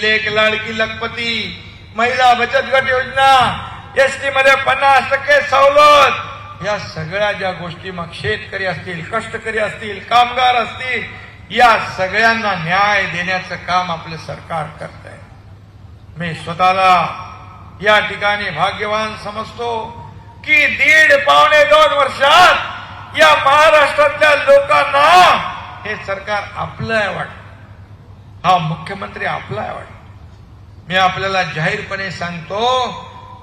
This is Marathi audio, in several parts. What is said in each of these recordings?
लेख लाडकी लखपती महिला बचत गट योजना. एसटी मध्ये पन्नास टक्के सवलत. या सगळ्या ज्या गोष्टी मग शेतकरी असतील कष्टकरी असतील कामगार असतील या सगळ्यांना न्याय देण्याचं काम आपलं सरकार करत आहे मी स्वतःला या ठिकाणी भाग्यवान समजतो की दीड पावणे दोन वर्षात या महाराष्ट्रातल्या लोकांना हे सरकार आपलं वाटतं. हा मुख्यमंत्री आपला आहे वाटत. मी आपल्याला जाहीरपणे सांगतो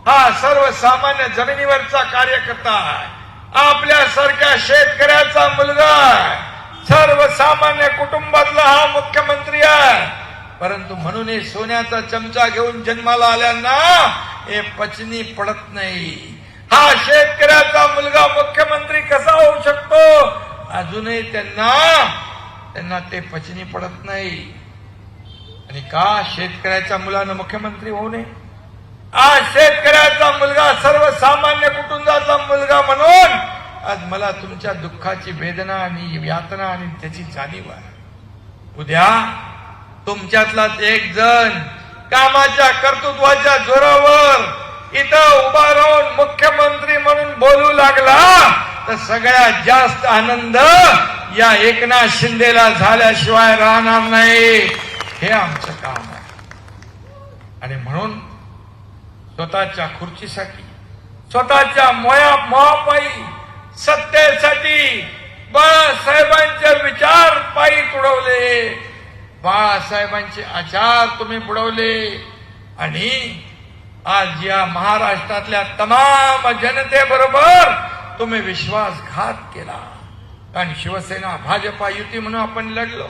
हा सर्वसामान्य जमिनीवरचा कार्यकर्ता आहे. आपल्यासारख्या शेतकऱ्याचा मुलगा सर्वसामान्य कुटुंबातला हा मुख्यमंत्री आहे. परंतु म्हणून हे सोन्याचा चमचा घेऊन जन्माला आल्यांना हे पचनी पडत नाही. हा शेतकऱ्याचा मुलगा मुख्यमंत्री कसा होऊ शकतो? अजूनही त्यांना त्यांना ते पचनी पडत नाही. आणि का शेतकऱ्याच्या मुलानं मुख्यमंत्री होऊ नये? आज शेतकऱ्याचा मुलगा सर्वसामान्य कुटुंबाचा मुलगा म्हणून आज मला तुमच्या दुःखाची वेदना आणि यातना आणि त्याची जाणीव आहे. उद्या तुमच्यातलाच एक जण कामाच्या कर्तृत्वाच्या जोरावर इथं उभा राहून मुख्यमंत्री म्हणून बोलू लागला तर सगळ्यात जास्त आनंद या एकनाथ शिंदेला झाल्याशिवाय राहणार नाही. हे आमचं काम आहे. आणि म्हणून स्वतःच्या खुर्चीसाठी स्वतःच्या मोया मोहापायी सत्तेसाठी बाळासाहेबांचे विचार पायी तुडवले बाळासाहेबांचे आचार तुम्ही बुडवले. आणि आज या महाराष्ट्रातल्या तमाम जनतेबरोबर तुम्ही विश्वासघात केला. कारण शिवसेना भाजपा युती म्हणून आपण लढलो.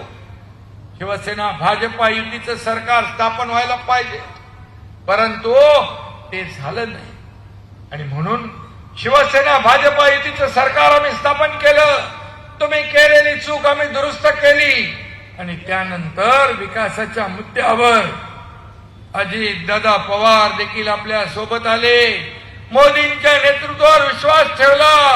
शिवसेना भाजपा युतीचं सरकार स्थापन व्हायला पाहिजे. परंतु ते झालं नाही. आणि म्हणून शिवसेना भाजपा युतीचं सरकार आम्ही स्थापन केलं. तुम्ही केलेली चूक आम्ही दुरुस्त केली. आणि त्यानंतर विकासाच्या मुद्द्यावर अजित दादा पवार देखील आपल्यासोबत आले. मोदींच्या नेतृत्वावर विश्वास ठेवला.